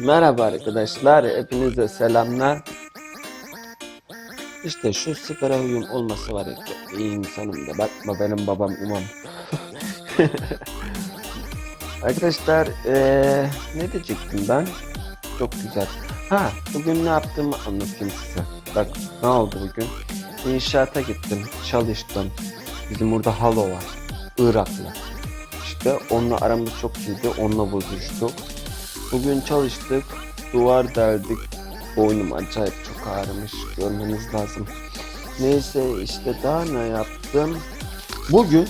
Merhaba arkadaşlar, hepinize selamlar. İşte şu sigara huyum olması var ya, iyi insanım da bakma benim babam imam. arkadaşlar, eee, ne diyecektim ben? Çok güzel. Ha, bugün ne yaptığımı anlatayım size. Bak, ne oldu bugün? İnşaata gittim, çalıştım. Bizim burada halo var, Iraklı. İşte onunla aramız çok iyiydi, onunla bozuştuk. Bugün çalıştık, duvar deldik. Boynum acayip çok ağrımış, görmeniz lazım. Neyse işte daha ne yaptım? Bugün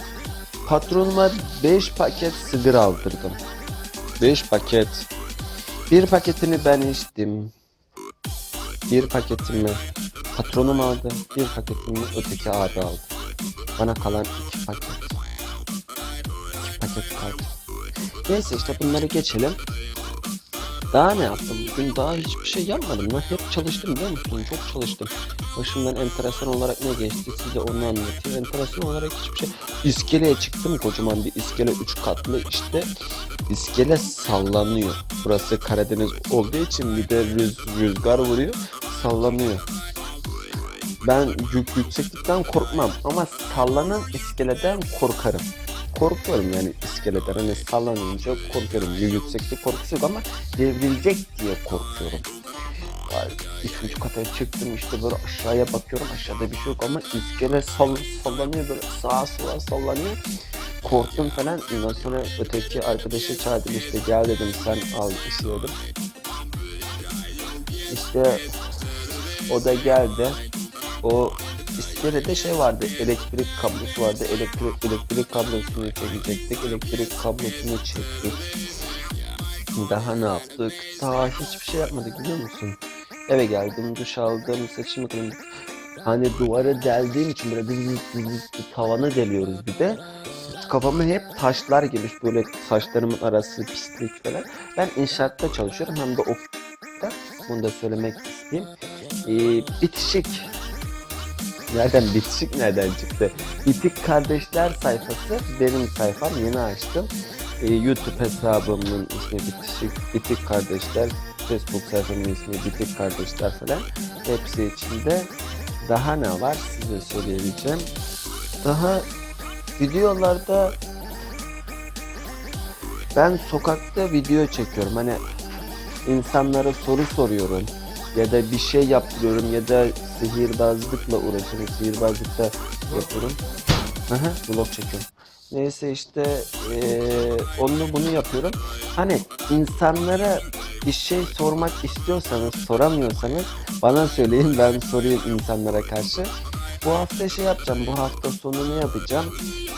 patronuma 5 paket sigara aldırdım. 5 paket. Bir paketini ben içtim. Bir paketimi patronum aldı. Bir paketimi öteki abi aldı. Bana kalan iki paket. İki paket kaldı. Neyse işte bunları geçelim. Daha ne yaptım? Bugün daha hiçbir şey yapmadım. Ben hep çalıştım biliyor musun? Çok çalıştım. Başımdan enteresan olarak ne geçti size onu anlatayım. Enteresan olarak hiçbir şey. İskeleye çıktım kocaman bir iskele 3 katlı işte. İskele sallanıyor. Burası Karadeniz olduğu için bir de rüz, rüzgar vuruyor. Sallanıyor. Ben yük, yükseklikten korkmam ama sallanan iskeleden korkarım korkuyorum yani iskeleden hani sallanınca korkuyorum. Yükseklik korkusu yok ama devrilecek diye korkuyorum. Ay, Üçüncü kata çıktım işte böyle aşağıya bakıyorum aşağıda bir şey yok ama iskele sall sallanıyor böyle sağa sola sallanıyor. Korktum falan ondan sonra öteki arkadaşı çağırdım işte gel dedim sen al dedim. İşte o da geldi. O iskelede şey vardı, elektrik kablosu vardı. Elektrik elektrik kablosunu çekecektik. Elektrik kablosunu çektik. Daha ne yaptık? Daha hiçbir şey yapmadık biliyor musun? Eve geldim, duş aldım, saçımı kırdım. Hani duvarı deldiğim için böyle bir, bir, bir, bir tavanı deliyoruz bir de. Kafama hep taşlar girmiş böyle saçlarımın arası pislik falan. Ben inşaatta çalışıyorum hem de okulda. Bunu da söylemek isteyeyim. Ee, bitişik Nereden bitişik nereden çıktı? Bitik Kardeşler sayfası benim sayfam yeni açtım. Ee, YouTube hesabımın ismi Bitişik Bitik Kardeşler. Facebook sayfamın ismi Bitik Kardeşler falan. Hepsi içinde. Daha ne var size söyleyebileceğim. Daha videolarda ben sokakta video çekiyorum. Hani insanlara soru soruyorum ya da bir şey yapıyorum ya da sihirbazlıkla uğraşıyorum. Sihirbazlıkta yapıyorum. Aha, vlog çekiyorum. Neyse işte eee onu bunu yapıyorum. Hani insanlara bir şey sormak istiyorsanız, soramıyorsanız bana söyleyin ben sorayım insanlara karşı. Bu hafta şey yapacağım. Bu hafta sonu ne yapacağım?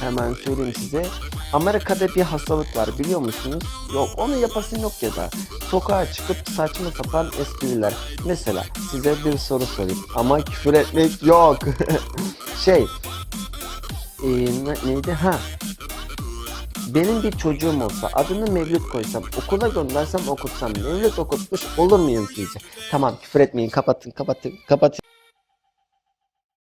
Hemen söyleyeyim size. Amerika'da bir hastalık var biliyor musunuz? Yok onu yapasın yok ya da. Sokağa çıkıp saçma sapan espriler. Mesela size bir soru sorayım. Ama küfür etmek yok. şey. ee, ne- neydi? Ha. Benim bir çocuğum olsa adını Mevlüt koysam okula göndersem okutsam Mevlüt okutmuş olur muyum sizce? Tamam küfür etmeyin kapatın kapatın kapatın.